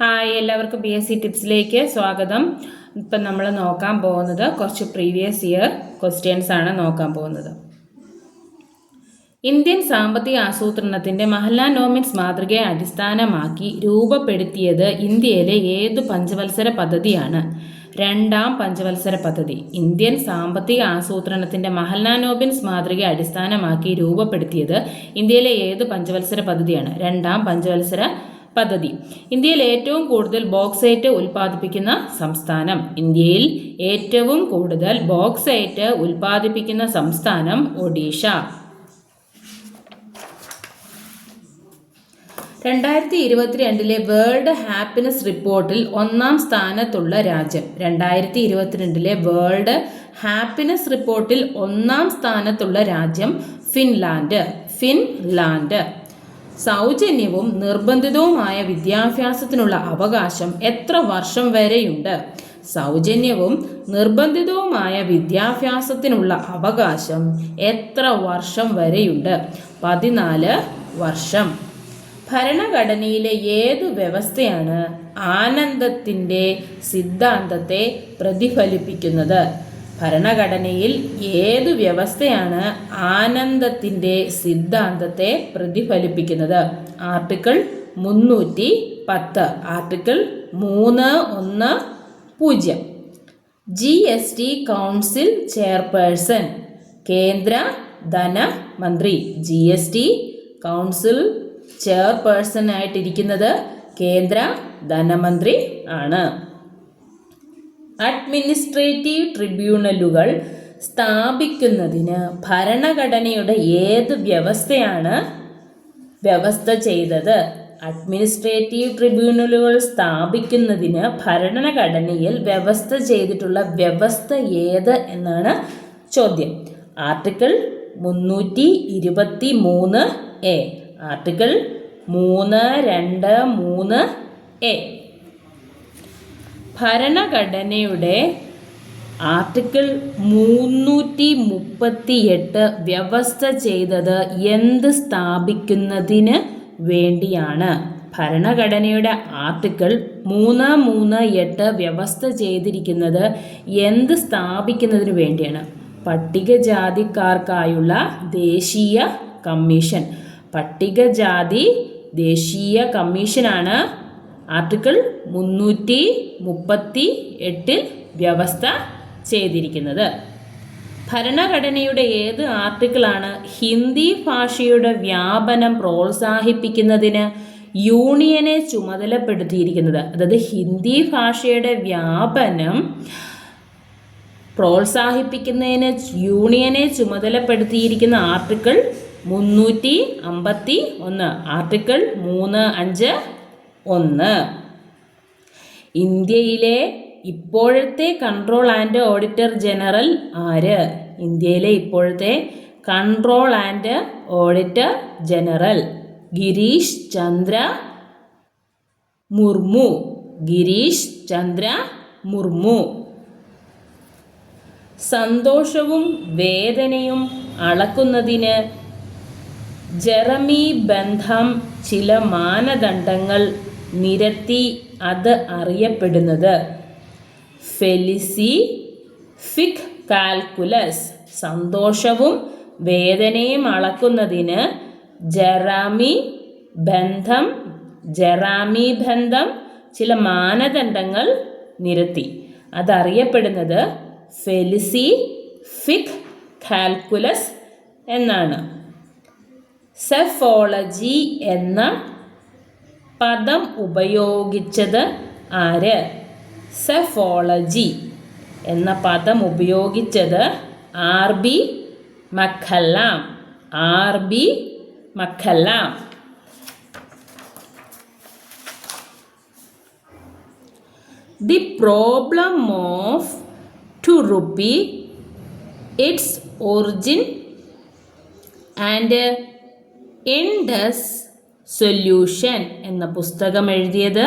Hi എല്ലാവർക്കും B S C ടിപ്സിലേക്ക് സ്വാഗതം. ഇപ്പം നമ്മൾ നോക്കാൻ പോകുന്നത് കുറച്ച് പ്രീവിയസ് ഇയർ ക്വസ്റ്റ്യൻസ് ആണ് നോക്കാൻ പോകുന്നത്. ഇന്ത്യൻ സാമ്പത്തിക ആസൂത്രണത്തിന്റെ മഹലാനോമിക്സ് മാതൃകയെ അടിസ്ഥാനമാക്കി രൂപപ്പെടുത്തിയത് ഇന്ത്യയിലെ ഏതു പഞ്ചവത്സര പദ്ധതിയാണ്? രണ്ടാം പഞ്ചവത്സര പദ്ധതി. ഇന്ത്യൻ സാമ്പത്തിക ആസൂത്രണത്തിന്റെ മഹൽനാനോബിൻസ് മാതൃകയെ അടിസ്ഥാനമാക്കി രൂപപ്പെടുത്തിയത് ഇന്ത്യയിലെ ഏത് പഞ്ചവത്സര പദ്ധതിയാണ്? രണ്ടാം പഞ്ചവത്സര പദ്ധതി. ഇന്ത്യയിൽ ഏറ്റവും കൂടുതൽ ബോക്സൈറ്റ് ഉൽപ്പാദിപ്പിക്കുന്ന സംസ്ഥാനം. ഇന്ത്യയിൽ ഏറ്റവും കൂടുതൽ ബോക്സൈറ്റ് ഉൽപ്പാദിപ്പിക്കുന്ന സംസ്ഥാനം ഒഡീഷ. രണ്ടായിരത്തി ഇരുപത്തിരണ്ടിലെ വേൾഡ് ഹാപ്പിനെസ് റിപ്പോർട്ടിൽ ഒന്നാം സ്ഥാനത്തുള്ള രാജ്യം. രണ്ടായിരത്തി ഇരുപത്തിരണ്ടിലെ വേൾഡ് ഹാപ്പിനെസ് റിപ്പോർട്ടിൽ ഒന്നാം സ്ഥാനത്തുള്ള രാജ്യം ഫിൻലാൻഡ്. ഫിൻലാൻഡ്. സൗജന്യവും നിർബന്ധിതവുമായ വിദ്യാഭ്യാസത്തിനുള്ള അവകാശം എത്ര വർഷം വരെയുണ്ട്? സൗജന്യവും നിർബന്ധിതവുമായ വിദ്യാഭ്യാസത്തിനുള്ള അവകാശം എത്ര വർഷം വരെയുണ്ട്? പതിനാല് വർഷം. ഭരണഘടനയിലെ ഏത് വ്യവസ്ഥയാണ് ആനന്ദത്തിന്റെ സിദ്ധാന്തത്തെ പ്രതിഫലിപ്പിക്കുന്നത്? ഭരണഘടനയിൽ ഏതു വ്യവസ്ഥയാണ് ആനന്ദത്തിന്റെ സിദ്ധാന്തത്തെ പ്രതിഫലിപ്പിക്കുന്നത്? ആർട്ടിക്കിൾ മുന്നൂറ്റി പത്ത് ആർട്ടിക്കിൾ മൂന്ന് ഒന്ന് പൂജ്യം. G S T council chairperson കേന്ദ്ര ധനമന്ത്രി G S T council chairperson ആയിട്ടിരിക്കുന്നത് കേന്ദ്ര ധനമന്ത്രി ആണ്. അഡ്മിനിസ്ട്രേറ്റീവ് ട്രിബ്യൂണലുകൾ സ്ഥാപിക്കുന്നതിന് ഭരണഘടനയുടെ ഏത് വ്യവസ്ഥയാണ് വ്യവസ്ഥ ചെയ്തത്? അഡ്മിനിസ്ട്രേറ്റീവ് ട്രിബ്യൂണലുകൾ സ്ഥാപിക്കുന്നതിന് ഭരണഘടനയിൽ വ്യവസ്ഥ ചെയ്തിട്ടുള്ള വ്യവസ്ഥ ഏത് എന്നാണ് ചോദ്യം. ആർട്ടിക്കിൾ മുന്നൂറ്റി ഇരുപത്തി മൂന്ന് എ. ആർട്ടിക്കിൾ മൂന്ന് രണ്ട് മൂന്ന് എ. ഭരണഘടനയുടെ ആർട്ടിക്കിൾ മുന്നൂറ്റി മുപ്പത്തി എട്ട് വ്യവസ്ഥ ചെയ്തത് എന്ത് സ്ഥാപിക്കുന്നതിന് വേണ്ടിയാണ്. ഭരണഘടനയുടെ ആർട്ടിക്കിൾ മൂന്ന് മൂന്ന് എട്ട് വ്യവസ്ഥ ചെയ്തിരിക്കുന്നത് എന്ത് സ്ഥാപിക്കുന്നതിന് വേണ്ടിയാണ്. പട്ടികജാതിക്കാർക്കായുള്ള ദേശീയ കമ്മീഷൻ. പട്ടികജാതി ദേശീയ കമ്മീഷനാണ് ആർട്ടിക്കിൾ മുന്നൂറ്റി മുപ്പത്തി എട്ടിൽ വ്യവസ്ഥ ചെയ്തിരിക്കുന്നത്. ഭരണഘടനയുടെ ഏത് ആർട്ടിക്കിളാണ് ഹിന്ദി ഭാഷയുടെ വ്യാപനം പ്രോത്സാഹിപ്പിക്കുന്നതിന് യൂണിയനെ ചുമതലപ്പെടുത്തിയിരിക്കുന്നത്? അതായത് ഹിന്ദി ഭാഷയുടെ വ്യാപനം പ്രോത്സാഹിപ്പിക്കുന്നതിന് യൂണിയനെ ചുമതലപ്പെടുത്തിയിരിക്കുന്ന ആർട്ടിക്കിൾ മുന്നൂറ്റി അമ്പത്തി ഒന്ന്. ആർട്ടിക്കിൾ മൂന്ന് അഞ്ച് ഒന്ന്. ഇന്ത്യയിലെ ഇപ്പോഴത്തെ കൺട്രോൾ ആൻഡ് ഓഡിറ്റർ ജനറൽ ആര്? ഇന്ത്യയിലെ ഇപ്പോഴത്തെ control and auditor general Girish Chandra Murmu. Girish Chandra Murmu. സന്തോഷവും വേദനയും അളക്കുന്നതിന് ജെറമി ബന്ധം ചില മാനദണ്ഡങ്ങൾ നിരത്തി അത് അറിയപ്പെടുന്നത്. ഫെലിസി ഫിക് കാൽക്കുലസ് സന്തോഷവും വേദനയും അളക്കുന്നതിന് ജറാമി ബന്ധം ജറാമി ബന്ധം ചില മാനദണ്ഡങ്ങൾ നിരത്തി. അതറിയപ്പെടുന്നത് ഫെലിസി ഫിക് കാൽക്കുലസ് എന്നാണ്. സെഫോളജി എന്ന പദം ഉപയോഗിച്ചത് ആര്? സെഫോളജി. എന്ന പദം ഉപയോഗിച്ചത് ആർ ബി മഖല്ലാം. R B മഖല്ലാം. The problem of to rupee its origin and ends solution എന്ന പുസ്തകം എഴുതിയത്